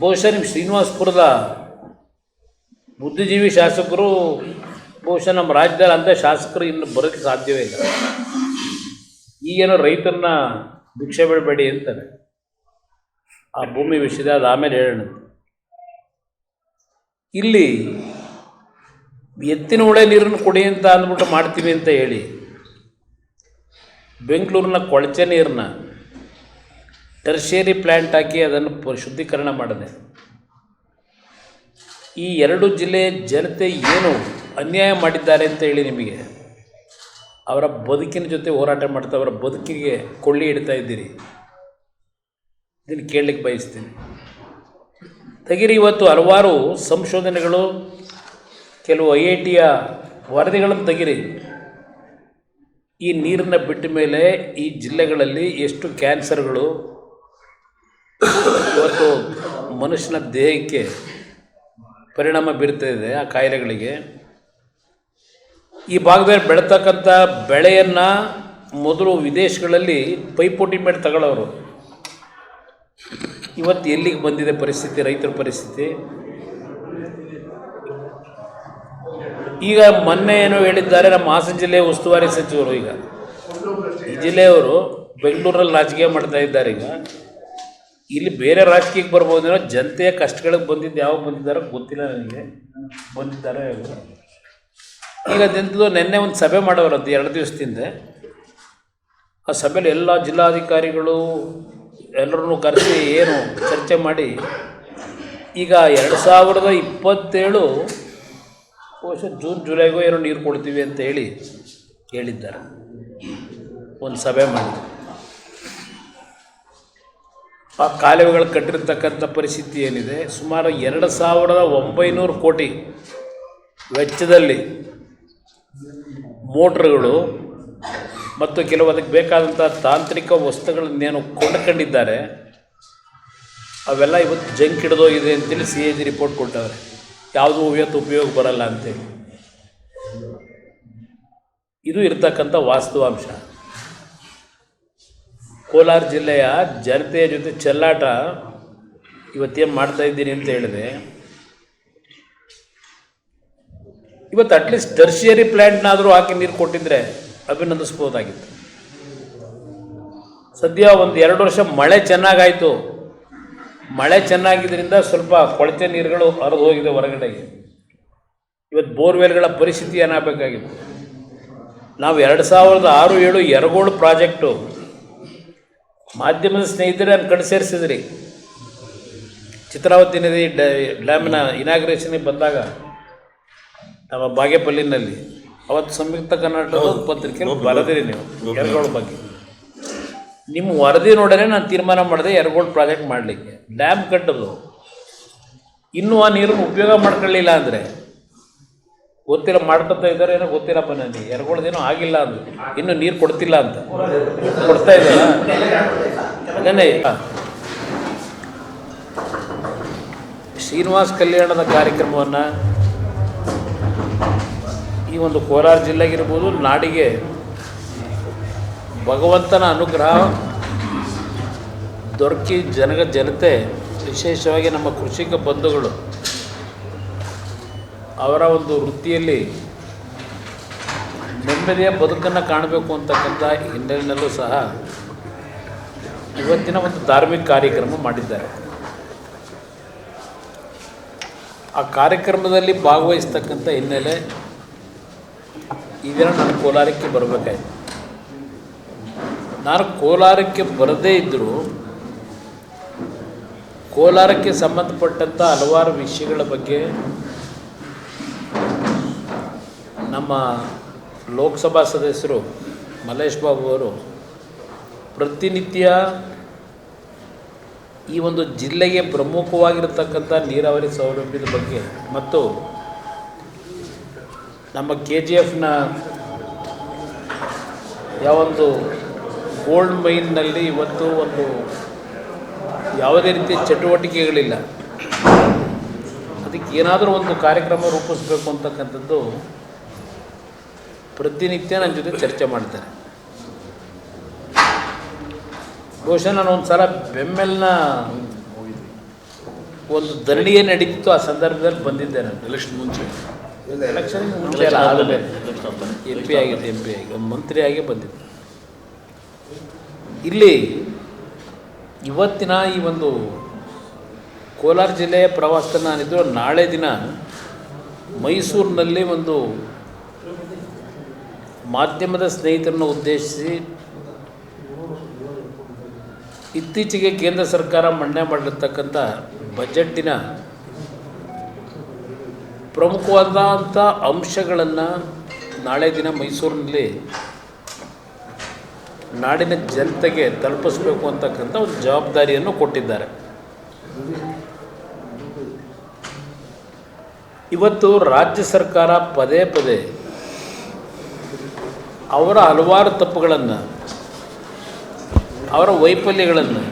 ಬಹುಶಃ ನಿಮ್ಮ ಶ್ರೀನಿವಾಸ್ಪುರದ ಬುದ್ಧಿಜೀವಿ ಶಾಸಕರು ಬಹುಶಃ ನಮ್ಮ ರಾಜ್ಯದಲ್ಲಿ ಅಂಥ ಶಾಸಕರು ಇನ್ನು ಬರೋಕ್ಕೆ ಸಾಧ್ಯವೇ ಇಲ್ಲ. ಈಗೇನೋ ರೈತರನ್ನ ಭಿಕ್ಷೆ ಬಿಡಬೇಡಿ ಅಂತಾರೆ. ಆ ಭೂಮಿ ವಿಷಯದ ಅದು ಆಮೇಲೆ ಹೇಳೋಣ. ಇಲ್ಲಿ ಎತ್ತಿನ ಹೊಳೆ ನೀರನ್ನು ಕೊಡಿ ಅಂತ ಅಂದ್ಬಿಟ್ಟು ಮಾಡ್ತೀವಿ ಅಂತ ಹೇಳಿ, ಬೆಂಗಳೂರಿನ ಕೊಳಚೆ ನೀರನ್ನ ಟರ್ಷಿಯರಿ ಪ್ಲ್ಯಾಂಟ್ ಹಾಕಿ ಅದನ್ನು ಶುದ್ಧೀಕರಣ ಮಾಡಿದೆ. ಈ ಎರಡು ಜಿಲ್ಲೆ ಜನತೆ ಏನು ಅನ್ಯಾಯ ಮಾಡಿದ್ದಾರೆ ಅಂತ ಹೇಳಿ ನಿಮಗೆ ಅವರ ಬದುಕಿನ ಜೊತೆ ಹೋರಾಟ ಮಾಡ್ತಾ ಅವರ ಬದುಕಿಗೆ ಕೊಳ್ಳಿ ಇಡ್ತಾ ಇದ್ದೀರಿ. ಇದನ್ನು ಕೇಳಲಿಕ್ಕೆ ಬಯಸ್ತೀನಿ. ತೆಗಿರಿ, ಇವತ್ತು ಹಲವಾರು ಸಂಶೋಧನೆಗಳು, ಕೆಲವು ಐ ಐ ಟಿಯ ವರದಿಗಳನ್ನು ತೆಗಿರಿ. ಈ ನೀರನ್ನು ಬಿಟ್ಟ ಮೇಲೆ ಈ ಜಿಲ್ಲೆಗಳಲ್ಲಿ ಎಷ್ಟು ಕ್ಯಾನ್ಸರ್ಗಳು ಇವತ್ತು ಮನುಷ್ಯನ ದೇಹಕ್ಕೆ ಪರಿಣಾಮ ಬೀರ್ತಾ ಆ ಕಾಯಿಲೆಗಳಿಗೆ. ಈ ಭಾಗದಲ್ಲಿ ಬೆಳತಕ್ಕಂಥ ಬೆಳೆಯನ್ನು ಮೊದಲು ವಿದೇಶಗಳಲ್ಲಿ ಪೈಪೋಟಿ ಮೇಲೆ ತಗೊಳ್ಳೋರು. ಇವತ್ತು ಎಲ್ಲಿಗೆ ಬಂದಿದೆ ಪರಿಸ್ಥಿತಿ, ರೈತರ ಪರಿಸ್ಥಿತಿ? ಈಗ ಮೊನ್ನೆ ಏನು ಹೇಳಿದ್ದಾರೆ, ನಮ್ಮ ಹಾಸನ ಜಿಲ್ಲೆಯ ಉಸ್ತುವಾರಿ ಸಚಿವರು ಈಗ. ಈ ಜಿಲ್ಲೆಯವರು ಬೆಂಗಳೂರಲ್ಲಿ ರಾಜಕೀಯ ಮಾಡ್ತಾ ಇದ್ದಾರೆ ಈಗ. ಇಲ್ಲಿ ಬೇರೆ ರಾಜಕೀಯಕ್ಕೆ ಬರ್ಬೋದೇನೋ ಜನತೆಯ ಕಷ್ಟಗಳಿಗೆ ಬಂದಿದ್ದು ಯಾವಾಗ ಬಂದಿದ್ದಾರೋ ಗೊತ್ತಿಲ್ಲ ನನಗೆ. ಬಂದಿದ್ದಾರೆ. ಈಗ ನಿಂತು ನಿನ್ನೆ ಒಂದು ಸಭೆ ಮಾಡೋರಂತೆ ಎರಡು ದಿವಸದಿಂದ. ಆ ಸಭೆಯಲ್ಲಿ ಎಲ್ಲ ಜಿಲ್ಲಾಧಿಕಾರಿಗಳು ಎಲ್ಲರನ್ನೂ ಕರೆಸಿ ಏನು ಚರ್ಚೆ ಮಾಡಿ. ಈಗ ಎರಡು ಸಾವಿರದ ಇಪ್ಪತ್ತೇಳು ವರ್ಷ ಜೂನ್, ಜುಲೈಗೂ ಏನೋ ನೀರು ಕೊಡ್ತೀವಿ ಅಂತ ಹೇಳಿ ಹೇಳಿದ್ದಾರೆ. ಒಂದು ಸಭೆ ಮಾಡಿ ಆ ಕಾಲುವೆಗಳು ಕಟ್ಟಿರ್ತಕ್ಕಂಥ ಪರಿಸ್ಥಿತಿ ಏನಿದೆ? ಸುಮಾರು ಎರಡು ಸಾವಿರದ ಒಂಬೈನೂರು ಕೋಟಿ ವೆಚ್ಚದಲ್ಲಿ ಮೋಟ್ರ್ಗಳು ಮತ್ತು ಕೆಲವು ಅದಕ್ಕೆ ಬೇಕಾದಂಥ ತಾಂತ್ರಿಕ ವಸ್ತುಗಳನ್ನೇನು ಕೊಂಡ್ಕೊಂಡಿದ್ದಾರೆ, ಅವೆಲ್ಲ ಇವತ್ತು ಜಂಕ್ ಹಿಡಿದೋಗಿದೆ ಅಂತೇಳಿ ಸಿ ಎ ಜಿ ರಿಪೋರ್ಟ್ ಕೊಟ್ಟವ್ರೆ. ಯಾವುದೂ ಇವತ್ತು ಉಪಯೋಗ ಬರಲ್ಲ ಅಂತೇಳಿ. ಇದು ಇರ್ತಕ್ಕಂಥ ವಾಸ್ತವಾಂಶ. ಕೋಲಾರ ಜಿಲ್ಲೆಯ ಜನತೆಯ ಜೊತೆ ಚೆಲ್ಲಾಟ ಇವತ್ತೇನು ಮಾಡ್ತಾ ಇದ್ದೀನಿ ಅಂತ ಹೇಳಿದೆ. ಇವತ್ತು ಅಟ್ಲೀಸ್ಟ್ ಟರ್ಷಿಯರಿ ಪ್ಲ್ಯಾಂಟ್ನಾದರೂ ಹಾಕಿ ನೀರು ಕೊಟ್ಟಿದ್ರೆ ಅಭಿನಂದಿಸ್ಬೋದಾಗಿತ್ತು. ಸದ್ಯ ಒಂದು ಎರಡು ವರ್ಷ ಮಳೆ ಚೆನ್ನಾಗಾಯಿತು. ಮಳೆ ಚೆನ್ನಾಗಿದ್ದರಿಂದ ಸ್ವಲ್ಪ ಕೊಳಚೆ ನೀರುಗಳು ಹರಿದು ಹೋಗಿದೆ ಹೊರಗಡೆಗೆ ಇವತ್ತು ಬೋರ್ವೆಲ್ಗಳ ಪರಿಸ್ಥಿತಿ ಏನಾಗಬೇಕಾಗಿತ್ತು. ನಾವು ಎರಡು ಸಾವಿರದ ಆರು ಏಳು ಎರಗೋಳು ಪ್ರಾಜೆಕ್ಟು ಮಾಧ್ಯಮದ ಸ್ನೇಹಿತರೆ ನಾನು ಕಣ್ಣು ಸೇರಿಸಿದ್ರಿ. ಚಿತ್ರಾವತಿ ನದಿ ಡ್ಯಾ- ಡ್ಯಾಮಿನ ಇನಾಗ್ರೇಷನ್ಗೆ ಬಂದಾಗ ನಮ್ಮ ಬಾಗೇಪಲ್ಲಿನಲ್ಲಿ ಅವತ್ತು ಸಂಯುಕ್ತ ಕರ್ನಾಟಕದ ಪತ್ರಿಕೆ ಬರೆದಿರಿ ನೀವು ಎರಗೋಳ ಬಗ್ಗೆ. ನಿಮ್ಮ ವರದಿ ನೋಡರೆ ನಾನು ತೀರ್ಮಾನ ಮಾಡಿದೆ ಎರಗೋಳ ಪ್ರಾಜೆಕ್ಟ್ ಮಾಡಲಿಕ್ಕೆ. ಡ್ಯಾಮ್ ಕಟ್ಟೋದು. ಇನ್ನೂ ಆ ನೀರನ್ನು ಉಪಯೋಗ ಮಾಡ್ಕೊಳ್ಳಿಲ್ಲ ಅಂದರೆ ಗೊತ್ತಿಲ್ಲ ಮಾಡ್ಕೊತಾ ಇದ್ದಾರೆ ಏನೋ ಗೊತ್ತಿಲ್ಲಪ್ಪ ನನಗೆ. ಎರಗೋಳದೇನೋ ಆಗಿಲ್ಲ ಅದು ಇನ್ನು ನೀರು ಕೊಡ್ತಿಲ್ಲ ಅಂತ. ಕೊಡ್ತಾ ಇದ್ದಾರ? ಆ. ಶ್ರೀನಿವಾಸ್ ಕಲ್ಯಾಣದ ಕಾರ್ಯಕ್ರಮವನ್ನು ಈ ಒಂದು ಕೋಲಾರ ಜಿಲ್ಲೆಗಿರ್ಬೋದು, ನಾಡಿಗೆ ಭಗವಂತನ ಅನುಗ್ರಹ ದೊರಕಿ ಜನಗ, ಜನತೆ, ವಿಶೇಷವಾಗಿ ನಮ್ಮ ಕೃಷಿಕ ಬಂಧುಗಳು ಅವರ ಒಂದು ವೃತ್ತಿಯಲ್ಲಿ ನೆಮ್ಮದಿಯ ಬದುಕನ್ನು ಕಾಣಬೇಕು ಅಂತಕ್ಕಂಥ ಹಿನ್ನೆಲೆಯಲ್ಲೂ ಸಹ ಇವತ್ತಿನ ಒಂದು ಧಾರ್ಮಿಕ ಕಾರ್ಯಕ್ರಮ ಮಾಡಿದ್ದಾರೆ. ಆ ಕಾರ್ಯಕ್ರಮದಲ್ಲಿ ಭಾಗವಹಿಸ್ತಕ್ಕಂಥ ಹಿನ್ನೆಲೆ ಇದನ್ನು ದಿನ ನಾನು ಕೋಲಾರಕ್ಕೆ ಬರಬೇಕಾಯ್ತು. ನಾನು ಕೋಲಾರಕ್ಕೆ ಬರದೇ ಇದ್ದರೂ ಕೋಲಾರಕ್ಕೆ ಸಂಬಂಧಪಟ್ಟಂಥ ಹಲವಾರು ವಿಷಯಗಳ ಬಗ್ಗೆ ನಮ್ಮ ಲೋಕಸಭಾ ಸದಸ್ಯರು ಮಲ್ಲೇಶ್ ಬಾಬು ಅವರು ಪ್ರತಿನಿತ್ಯ ಈ ಒಂದು ಜಿಲ್ಲೆಗೆ ಪ್ರಮುಖವಾಗಿರತಕ್ಕಂಥ ನೀರಾವರಿ ಸೌಲಭ್ಯದ ಬಗ್ಗೆ ಮತ್ತು ನಮ್ಮ ಕೆ ಜಿ ಎಫ್ನ ಯಾವೊಂದು ಗೋಲ್ಡ್ ಮೈನ್ನಲ್ಲಿ ಇವತ್ತು ಒಂದು ಯಾವುದೇ ರೀತಿಯ ಚಟುವಟಿಕೆಗಳಿಲ್ಲ. ಅದಕ್ಕೆ ಏನಾದರೂ ಒಂದು ಕಾರ್ಯಕ್ರಮ ರೂಪಿಸಬೇಕು ಅಂತಕ್ಕಂಥದ್ದು ಪ್ರತಿನಿತ್ಯ ನನ್ನ ಜೊತೆ ಚರ್ಚೆ ಮಾಡ್ತಾರೆ. ಬಹುಶಃ ನಾನು ಒಂದು ಸಲ ಬೆಮ್ಮೆಲ್ನ ಒಂದು ಧರಣಿಯೇ ನಡೀತಿತ್ತು ಆ ಸಂದರ್ಭದಲ್ಲಿ ಬಂದಿದ್ದೆ ನಾನು. ಎಲೆಕ್ಷನ್ ಮುಂಚೆ. ಎಲೆಕ್ಷನ್ ಮುಂಚೆ ಎಲ್ಲ ಆದಮೇಲೆ ಎಂ ಪಿ ಆಗಿದೆ ಎಂ ಪಿ ಆಗಿ ಒಂದು ಮಂತ್ರಿಯಾಗಿ ಬಂದಿದ್ದೆ. ಇಲ್ಲಿ ಇವತ್ತಿನ ಈ ಒಂದು ಕೋಲಾರ ಜಿಲ್ಲೆಯ ಪ್ರವಾಸ ನಾನಿದ್ದು ನಾಳೆ ದಿನ ಮೈಸೂರಿನಲ್ಲಿ ಒಂದು ಮಾಧ್ಯಮದ ಸ್ನೇಹಿತರನ್ನು ಉದ್ದೇಶಿಸಿ ಇತ್ತೀಚೆಗೆ ಕೇಂದ್ರ ಸರ್ಕಾರ ಮಂಡನೆ ಮಾಡಿರ್ತಕ್ಕಂಥ ಬಜೆಟ್ಟಿನ ಪ್ರಮುಖವಾದಂಥ ಅಂಶಗಳನ್ನು ನಾಳೆ ದಿನ ಮೈಸೂರಿನಲ್ಲಿ ನಾಡಿನ ಜನತೆಗೆ ತಲುಪಿಸಬೇಕು ಅಂತಕ್ಕಂಥ ಒಂದು ಜವಾಬ್ದಾರಿಯನ್ನು ಕೊಟ್ಟಿದ್ದಾರೆ. ಇವತ್ತು ರಾಜ್ಯ ಸರ್ಕಾರ ಪದೇ ಪದೇ ಅವರ ಹಲವಾರು ತಪ್ಪುಗಳನ್ನು, ಅವರ ವೈಫಲ್ಯಗಳನ್ನು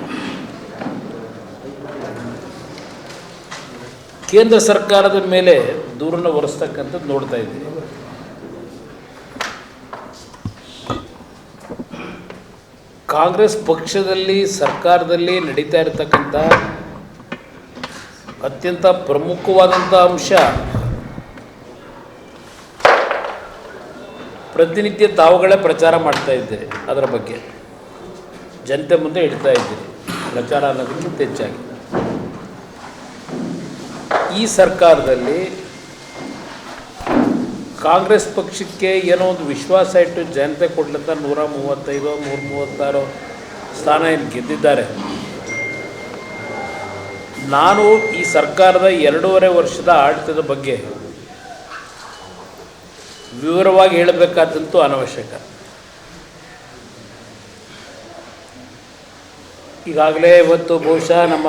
ಕೇಂದ್ರ ಸರ್ಕಾರದ ಮೇಲೆ ದೂರನ್ನು ಹೊರಿಸ್ತಕ್ಕಂಥದ್ದು ನೋಡ್ತಾ ಇದ್ದೀವಿ. ಕಾಂಗ್ರೆಸ್ ಪಕ್ಷದಲ್ಲಿ, ಸರ್ಕಾರದಲ್ಲಿ ನಡೀತಾ ಇರತಕ್ಕಂಥ ಅತ್ಯಂತ ಪ್ರಮುಖವಾದಂಥ ಅಂಶ ಪ್ರತಿನಿತ್ಯ ತಾವುಗಳೇ ಪ್ರಚಾರ ಮಾಡ್ತಾ ಇದ್ದೀರಿ ಅದರ ಬಗ್ಗೆ. ಜನತೆ ಮುಂದೆ ಇಡ್ತಾ ಇದ್ದೀರಿ. ಪ್ರಚಾರ ಅನ್ನೋದಕ್ಕಿಂತ ಹೆಚ್ಚಾಗಿ. ಈ ಸರ್ಕಾರದಲ್ಲಿ ಕಾಂಗ್ರೆಸ್ ಪಕ್ಷಕ್ಕೆ ಏನೋ ಒಂದು ವಿಶ್ವಾಸ ಇಟ್ಟು ಜನತೆ ಕೊಡ್ಲಂತ ನೂರ ಮೂವತ್ತೈದು, ನೂರ ಮೂವತ್ತಾರು ಸ್ಥಾನ ಏನು ಗೆದ್ದಿದ್ದಾರೆ. ನಾನು ಈ ಸರ್ಕಾರದ ಎರಡೂವರೆ ವರ್ಷದ ಆಡಳಿತದ ಬಗ್ಗೆ ವಿವರವಾಗಿ ಹೇಳಬೇಕಾದಂತೂ ಅನವಶ್ಯಕ. ಈಗಾಗಲೇ ಇವತ್ತು ಬಹುಶಃ ನಮ್ಮ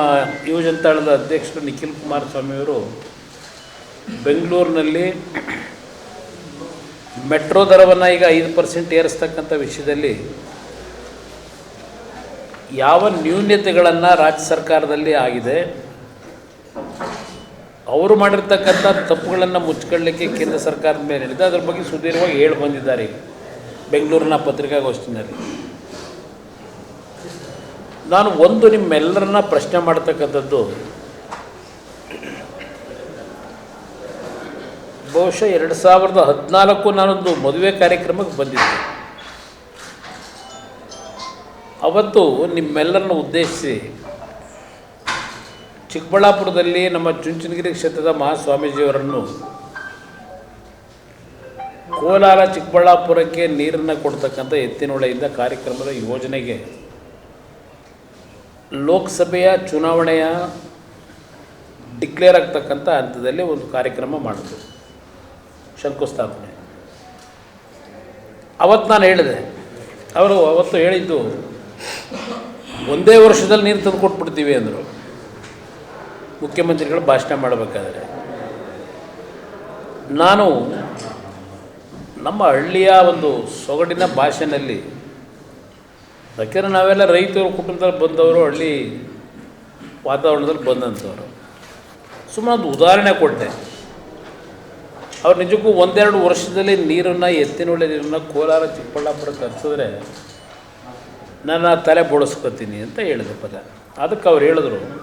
ಯುವಜನತಾಳದ ಅಧ್ಯಕ್ಷರು ನಿಖಿಲ್ ಕುಮಾರಸ್ವಾಮಿಯವರು ಬೆಂಗಳೂರಿನಲ್ಲಿ ಮೆಟ್ರೋ ದರವನ್ನು ಈಗ ಐದು ಪರ್ಸೆಂಟ್ ಏರಿಸ್ತಕ್ಕಂಥ ವಿಷಯದಲ್ಲಿ ಯಾವ ನ್ಯೂನ್ಯತೆಗಳನ್ನು ರಾಜ್ಯ ಸರ್ಕಾರದಲ್ಲಿ ಆಗಿದೆ. ಅವರು ಮಾಡಿರ್ತಕ್ಕಂಥ ತಪ್ಪುಗಳನ್ನು ಮುಚ್ಕೊಳ್ಳಿಕ್ಕೆ ಕೇಂದ್ರ ಸರ್ಕಾರದ ಮೇಲೆ ಹೇಳಿದೆ. ಅದ್ರ ಬಗ್ಗೆ ಸುದೀರ್ಘವಾಗಿ ಹೇಳಿ ಬಂದಿದ್ದಾರೆ ಬೆಂಗಳೂರಿನ ಪತ್ರಿಕಾಗೋಷ್ಠಿನಲ್ಲಿ. ನಾನು ಒಂದು ನಿಮ್ಮೆಲ್ಲರನ್ನ ಪ್ರಶ್ನೆ ಮಾಡ್ತಕ್ಕಂಥದ್ದು, ಬಹುಶಃ ಎರಡು ಸಾವಿರದ ಹದಿನಾಲ್ಕು ನಾನೊಂದು ಮದುವೆ ಕಾರ್ಯಕ್ರಮಕ್ಕೆ ಬಂದಿದ್ದೆ. ಅವತ್ತು ನಿಮ್ಮೆಲ್ಲರನ್ನ ಉದ್ದೇಶಿಸಿ ಚಿಕ್ಕಬಳ್ಳಾಪುರದಲ್ಲಿ ನಮ್ಮ ಚುಂಚನಗಿರಿ ಕ್ಷೇತ್ರದ ಮಹಾಸ್ವಾಮೀಜಿಯವರನ್ನು ಕೋಲಾರ ಚಿಕ್ಕಬಳ್ಳಾಪುರಕ್ಕೆ ನೀರನ್ನು ಕೊಡ್ತಕ್ಕಂಥ ಎತ್ತಿನೊಳೆಯಿಂದ ಕಾರ್ಯಕ್ರಮದ ಯೋಜನೆಗೆ ಲೋಕಸಭೆಯ ಚುನಾವಣೆಯ ಡಿಕ್ಲೇರ್ ಆಗ್ತಕ್ಕಂಥ ಹಂತದಲ್ಲಿ ಒಂದು ಕಾರ್ಯಕ್ರಮ ಮಾಡಿದ್ರು ಶಂಕುಸ್ಥಾಪನೆ. ಅವತ್ತು ನಾನು ಹೇಳಿದೆ, ಅವರು ಅವತ್ತು ಹೇಳಿದ್ದು, ಒಂದೇ ವರ್ಷದಲ್ಲಿ ನೀರು ತಂದು ಕೊಟ್ಬಿಡ್ತೀವಿ ಅಂದರು. ಮುಖ್ಯಮಂತ್ರಿಗಳು ಭಾಷಣ ಮಾಡಬೇಕಾದ್ರೆ. ನಾನು ನಮ್ಮ ಹಳ್ಳಿಯ ಒಂದು ಸೊಗಡಿನ ಭಾಷೆಯಲ್ಲಿ ಯಾಕೆಂದರೆ ನಾವೆಲ್ಲ ರೈತರು ಕುಟುಂಬದಲ್ಲಿ ಬಂದವರು, ಹಳ್ಳಿ ವಾತಾವರಣದಲ್ಲಿ ಬಂದಂಥವ್ರು. ಸುಮ್ಮನೆ ಒಂದು ಉದಾಹರಣೆ ಕೊಟ್ಟೆ. ಅವ್ರು ನಿಜಕ್ಕೂ ಒಂದೆರಡು ವರ್ಷದಲ್ಲಿ ನೀರನ್ನು, ಎತ್ತಿನೊಳ್ಳೆ ನೀರನ್ನು ಕೋಲಾರ, ಚಿಕ್ಕಬಳ್ಳಾಪುರ ಹರಿಸಿದ್ರೆ ನನ್ನ ತಲೆ ಬೋಳಿಸ್ಕೊತೀನಿ ಅಂತ ಹೇಳಿದೆ ಪದ. ಅದಕ್ಕೆ ಅವ್ರು ಹೇಳಿದ್ರು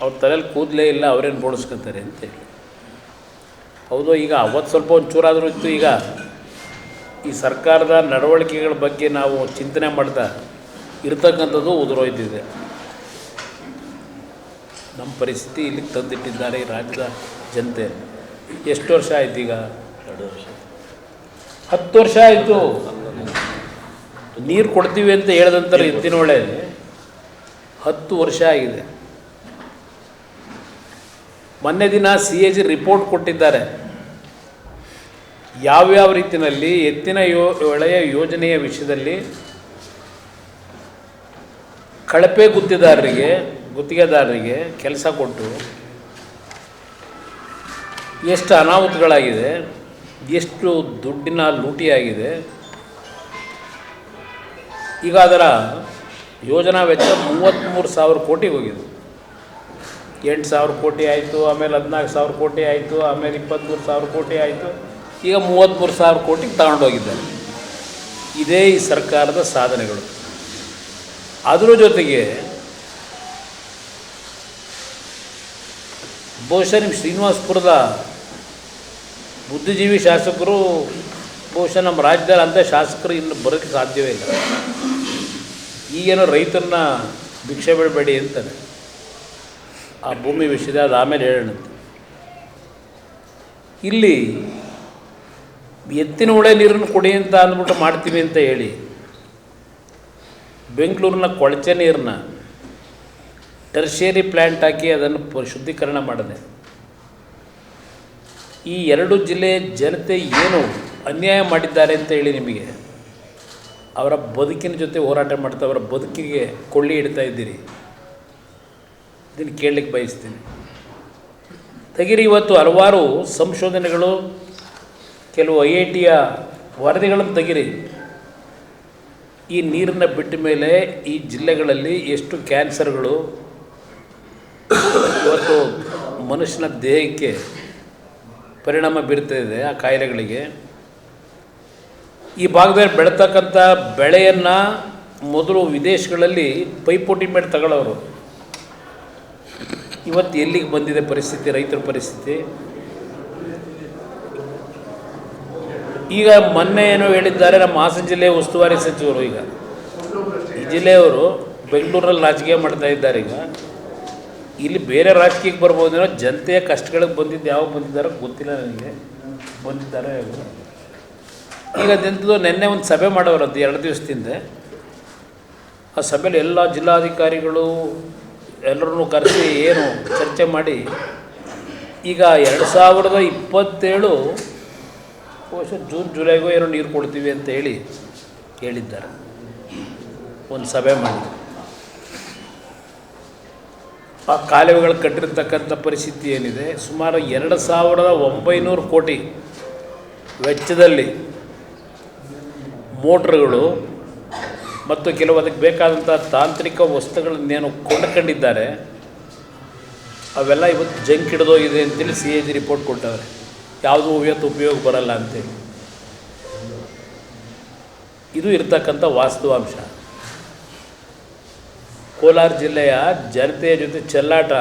ಅವ್ರ ತಲೆಯಲ್ಲಿ ಕೂದಲೇ ಇಲ್ಲ ಅವ್ರೇನು ಬೋಳಿಸ್ಕೊತಾರೆ ಅಂತ ಹೇಳಿ. ಹೌದು ಈಗ ಅವತ್ತು ಸ್ವಲ್ಪ ಒಂದು ಚೂರಾದರೂ ಇತ್ತು ಈಗ ಈ ಸರ್ಕಾರದ ನಡವಳಿಕೆಗಳ ಬಗ್ಗೆ ನಾವು ಚಿಂತನೆ ಮಾಡ್ತಾ ಇರ್ತಕ್ಕಂಥದ್ದು ಉದುರೋಯ್ತಿದೆ ನಮ್ಮ ಪರಿಸ್ಥಿತಿ ಇಲ್ಲಿಗೆ ತಂದಿಟ್ಟಿದ್ದಾರೆ ಈ ರಾಜ್ಯದ ಜನತೆ. ಎಷ್ಟು ವರ್ಷ ಆಯ್ತು ಈಗ? ಎರಡು ವರ್ಷ ಹತ್ತು ವರ್ಷ ಆಯಿತು. ನೀರು ಕೊಡ್ತೀವಿ ಅಂತ ಹೇಳ್ದಂತಾರೆ ಎತ್ತಿನೊಳೆ ಹತ್ತು ವರ್ಷ ಆಗಿದೆ. ಮೊನ್ನೆ ದಿನ ಸಿ ಎ ಜಿ ರಿಪೋರ್ಟ್ ಕೊಟ್ಟಿದ್ದಾರೆ. ಯಾವ್ಯಾವ ರೀತಿಯಲ್ಲಿ ಎತ್ತಿನ ಯೋ ಒಳೆಯ ಯೋಜನೆಯ ವಿಷಯದಲ್ಲಿ ಕಳಪೆ ಗುತ್ತಿದಾರರಿಗೆ, ಗುತ್ತಿಗೆದಾರರಿಗೆ ಕೆಲಸ ಕೊಟ್ಟು ಎಷ್ಟು ಅನಾಹುತಗಳಾಗಿದೆ, ಎಷ್ಟು ದುಡ್ಡಿನ ಲೂಟಿಯಾಗಿದೆ. ಈಗ ಅದರ ಯೋಜನಾ ವೆಚ್ಚ ಮೂವತ್ತ್ಮೂರು ಸಾವಿರ ಕೋಟಿಗೆ ಹೋಗಿದೆ. ಎಂಟು ಸಾವಿರ ಕೋಟಿ ಆಯಿತು, ಆಮೇಲೆ ಹದಿನಾಲ್ಕು ಸಾವಿರ ಕೋಟಿ ಆಯಿತು, ಆಮೇಲೆ ಇಪ್ಪತ್ತ್ಮೂರು ಸಾವಿರ ಕೋಟಿ ಆಯಿತು. ಈಗ ಮೂವತ್ತ್ಮೂರು ಸಾವಿರ ಕೋಟಿಗೆ ತಗೊಂಡೋಗಿದ್ದಾರೆ. ಇದೇ ಈ ಸರ್ಕಾರದ ಸಾಧನೆಗಳು. ಅದರ ಜೊತೆಗೆ ಬಹುಶಃ ನಿಮ್ಮ ಶ್ರೀನಿವಾಸ್ಪುರದ ಬುದ್ಧಿಜೀವಿ ಶಾಸಕರು ಬಹುಶಃ ನಮ್ಮ ರಾಜ್ಯದಲ್ಲಿ ಅಂಥ ಶಾಸಕರು ಇನ್ನು ಬರೋಕ್ಕೆ ಸಾಧ್ಯವೇ ಇಲ್ಲ. ಈಗೇನೋ ರೈತರನ್ನ ಭಿಕ್ಷೆ ಬಿಡಬೇಡಿ ಅಂತಾರೆ. ಆ ಭೂಮಿ ವಿಷಯದ ಅದು ಆಮೇಲೆ ಹೇಳೋಣಂತೆ ಇಲ್ಲಿ ಎತ್ತಿನ ಉಳೆ ನೀರನ್ನು ಕೊಡಿ ಅಂತ ಅಂದ್ಬಿಟ್ಟು ಮಾಡ್ತೀವಿ ಅಂತ ಹೇಳಿ, ಬೆಂಗಳೂರಿನ ಕೊಳಚೆ ನೀರನ್ನ ಟರ್ಷೇರಿ ಪ್ಲ್ಯಾಂಟ್ ಹಾಕಿ ಅದನ್ನು ಶುದ್ಧೀಕರಣ ಮಾಡಿದೆ. ಈ ಎರಡು ಜಿಲ್ಲೆಯ ಜನತೆ ಏನು ಅನ್ಯಾಯ ಮಾಡಿದ್ದಾರೆ ಅಂತ ಹೇಳಿ ನಿಮಗೆ, ಅವರ ಬದುಕಿನ ಜೊತೆ ಹೋರಾಟ ಮಾಡ್ತಾ ಅವರ ಬದುಕಿಗೆ ಕೊಳ್ಳಿ ಇಡ್ತಾ ಇದ್ದೀರಿ. ಇದನ್ನು ಕೇಳಲಿಕ್ಕೆ ಬಯಸ್ತೀನಿ. ತಗಿರಿ, ಇವತ್ತು ಹಲವಾರು ಸಂಶೋಧನೆಗಳು, ಕೆಲವು ಐ ಐ ಟಿಯ ವರದಿಗಳನ್ನು ತೆಗಿರಿ. ಈ ನೀರನ್ನು ಬಿಟ್ಟ ಮೇಲೆ ಈ ಜಿಲ್ಲೆಗಳಲ್ಲಿ ಎಷ್ಟು ಕ್ಯಾನ್ಸರ್ಗಳು, ಇವತ್ತು ಮನುಷ್ಯನ ದೇಹಕ್ಕೆ ಪರಿಣಾಮ ಬೀರ್ತಾ ಇದೆ ಆ ಕಾಯಿಲೆಗಳಿಗೆ. ಈ ಭಾಗದಲ್ಲಿ ಬೆಳತಕ್ಕಂಥ ಬೆಳೆಯನ್ನು ಮೊದಲು ವಿದೇಶಗಳಲ್ಲಿ ಪೈಪೋಟಿ ಮೇಲೆ ತಗೊಳ್ಳೋರು. ಇವತ್ತು ಎಲ್ಲಿಗೆ ಬಂದಿದೆ ಪರಿಸ್ಥಿತಿ, ರೈತರ ಪರಿಸ್ಥಿತಿ? ಈಗ ಮೊನ್ನೆ ಏನೋ ಹೇಳಿದ್ದಾರೆ ನಮ್ಮ ಹಾಸನ ಜಿಲ್ಲೆಯ ಉಸ್ತುವಾರಿ ಸಚಿವರು ಈಗ. ಈ ಜಿಲ್ಲೆಯವರು ಬೆಂಗಳೂರಲ್ಲಿ ರಾಜಕೀಯ ಮಾಡ್ತಾ ಇದ್ದಾರೆ ಈಗ. ಇಲ್ಲಿ ಬೇರೆ ರಾಜಕೀಯಕ್ಕೆ ಬರ್ಬೋದೇನೋ ಜನತೆಯ ಕಷ್ಟಗಳಿಗೆ ಬಂದಿದ್ದು ಯಾವಾಗ ಬಂದಿದ್ದಾರೋ ಗೊತ್ತಿಲ್ಲ ನನಗೆ. ಬಂದಿದ್ದಾರೆ ಈಗ ಅದೆಂಥದ್ದು ನಿನ್ನೆ ಒಂದು ಸಭೆ ಮಾಡೋರಂತೆ ಎರಡು ದಿವಸದಿಂದ. ಆ ಸಭೆಯಲ್ಲಿ ಎಲ್ಲ ಜಿಲ್ಲಾಧಿಕಾರಿಗಳು ಎಲ್ಲರನ್ನೂ ಕರೆಸಿ ಏನು ಚರ್ಚೆ ಮಾಡಿ. ಈಗ ಎರಡು ಸಾವಿರದ ಇಪ್ಪತ್ತೇಳು ವರ್ಷ ಜೂನ್, ಜುಲೈಗೂ ಏನೋ ನೀರು ಕೊಡ್ತೀವಿ ಅಂತ ಹೇಳಿ ಹೇಳಿದ್ದಾರೆ. ಒಂದು ಸಭೆ ಮಾಡಿ ಆ ಕಾಲುವೆಗಳು ಕಟ್ಟಿರ್ತಕ್ಕಂಥ ಪರಿಸ್ಥಿತಿ ಏನಿದೆ? ಸುಮಾರು ಎರಡು ಸಾವಿರದ ಒಂಬೈನೂರು ಕೋಟಿ ವೆಚ್ಚದಲ್ಲಿ ಮೋಟ್ರುಗಳು ಮತ್ತು ಕೆಲವು ಅದಕ್ಕೆ ಬೇಕಾದಂಥ ತಾಂತ್ರಿಕ ವಸ್ತುಗಳನ್ನೇನು ಕೊಂಡ್ಕೊಂಡಿದ್ದಾರೆ, ಅವೆಲ್ಲ ಇವತ್ತು ಜಂಕ್ ಹಿಡಿದೋಗಿದೆ ಅಂತೇಳಿ ಸಿ ಎ ಜಿ ರಿಪೋರ್ಟ್ ಕೊಟ್ಟವ್ರೆ. ಯಾವುದೂ ಇವತ್ತು ಉಪಯೋಗ ಬರಲ್ಲ ಅಂತೇಳಿ. ಇದು ಇರ್ತಕ್ಕಂಥ ವಾಸ್ತವಾಂಶ. ಕೋಲಾರ ಜಿಲ್ಲೆಯ ಜನತೆಯ ಜೊತೆ ಚೆಲ್ಲಾಟ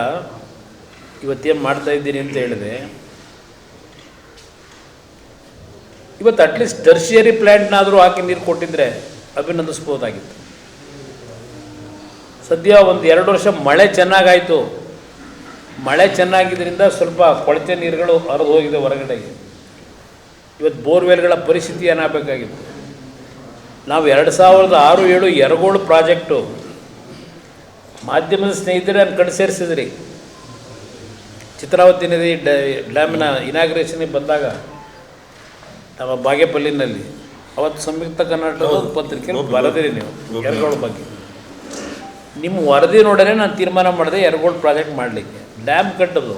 ಇವತ್ತೇನು ಮಾಡ್ತಾ ಇದ್ದೀನಿ ಅಂತ ಹೇಳಿದೆ ಇವತ್ತು ಅಟ್ಲೀಸ್ಟ್ ಟರ್ಷಿಯರಿ ಪ್ಲ್ಯಾಂಟ್ನಾದರೂ ಹಾಕಿ ನೀರು ಕೊಟ್ಟಿದ್ರೆ ಅಭಿನಂದಿಸ್ಬೋದಾಗಿತ್ತು ಸದ್ಯ ಒಂದು ಎರಡು ವರ್ಷ ಮಳೆ ಚೆನ್ನಾಗಾಯಿತು. ಮಳೆ ಚೆನ್ನಾಗಿದ್ದರಿಂದ ಸ್ವಲ್ಪ ಕೊಳಚೆ ನೀರುಗಳು ಹರಿದು ಹೋಗಿದೆ ಹೊರಗಡೆಗೆ ಇವತ್ತು ಬೋರ್ವೆಲ್ಗಳ ಪರಿಸ್ಥಿತಿ ಏನಾಗಬೇಕಾಗಿತ್ತು? ನಾವು ಎರಡು ಸಾವಿರದ ಆರು ಏಳು ಎರಗೋಳು ಪ್ರಾಜೆಕ್ಟು. ಮಾಧ್ಯಮದ ಸ್ನೇಹಿತರೆ ನಾನು ಕಡೆ ಸೇರಿಸಿದ್ರಿ. ಚಿತ್ರಾವತಿ ನದಿ ಡ್ಯಾಮಿನ ಇನಾಗ್ರೇಷನಿಗೆ ಬಂದಾಗ, ನಮ್ಮ ಬಾಗೇಪಲ್ಲಿನಲ್ಲಿ ಅವತ್ತು ಸಂಯುಕ್ತ ಕರ್ನಾಟಕದ ಪತ್ರಿಕೆ ಪತ್ರಿಕೆಯಲ್ಲಿ ಬರೆದಿರಿ ನೀವು ಎರಗೋಳ ಬಗ್ಗೆ. ನಿಮ್ಮ ವರದಿ ನೋಡರೆ ನಾನು ತೀರ್ಮಾನ ಮಾಡಿದೆ ಎರಗೋಳ ಪ್ರಾಜೆಕ್ಟ್ ಮಾಡಲಿಕ್ಕೆ. ಡ್ಯಾಮ್ ಕಟ್ಟೋದು.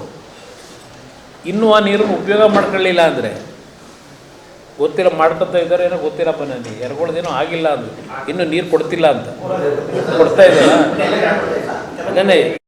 ಇನ್ನೂ ಆ ನೀರನ್ನು ಉಪಯೋಗ ಮಾಡ್ಕೊಳ್ಳಿಲ್ಲ ಅಂದರೆ ಗೊತ್ತಿಲ್ಲ ಮಾಡ್ಕೊತಾ ಇದ್ದಾರೆ ಏನೋ ಗೊತ್ತಿಲ್ಲಪ್ಪ ನನಗೆ. ಎರಗೋಳ್ದೇನೋ ಆಗಿಲ್ಲ ಅಂದ್ರು. ಇನ್ನೂ ನೀರು ಕೊಡ್ತಿಲ್ಲ ಅಂತ. ಕೊಡ್ತಾ ಇದ್ದಾರೆ? ಅದನ್ನೇ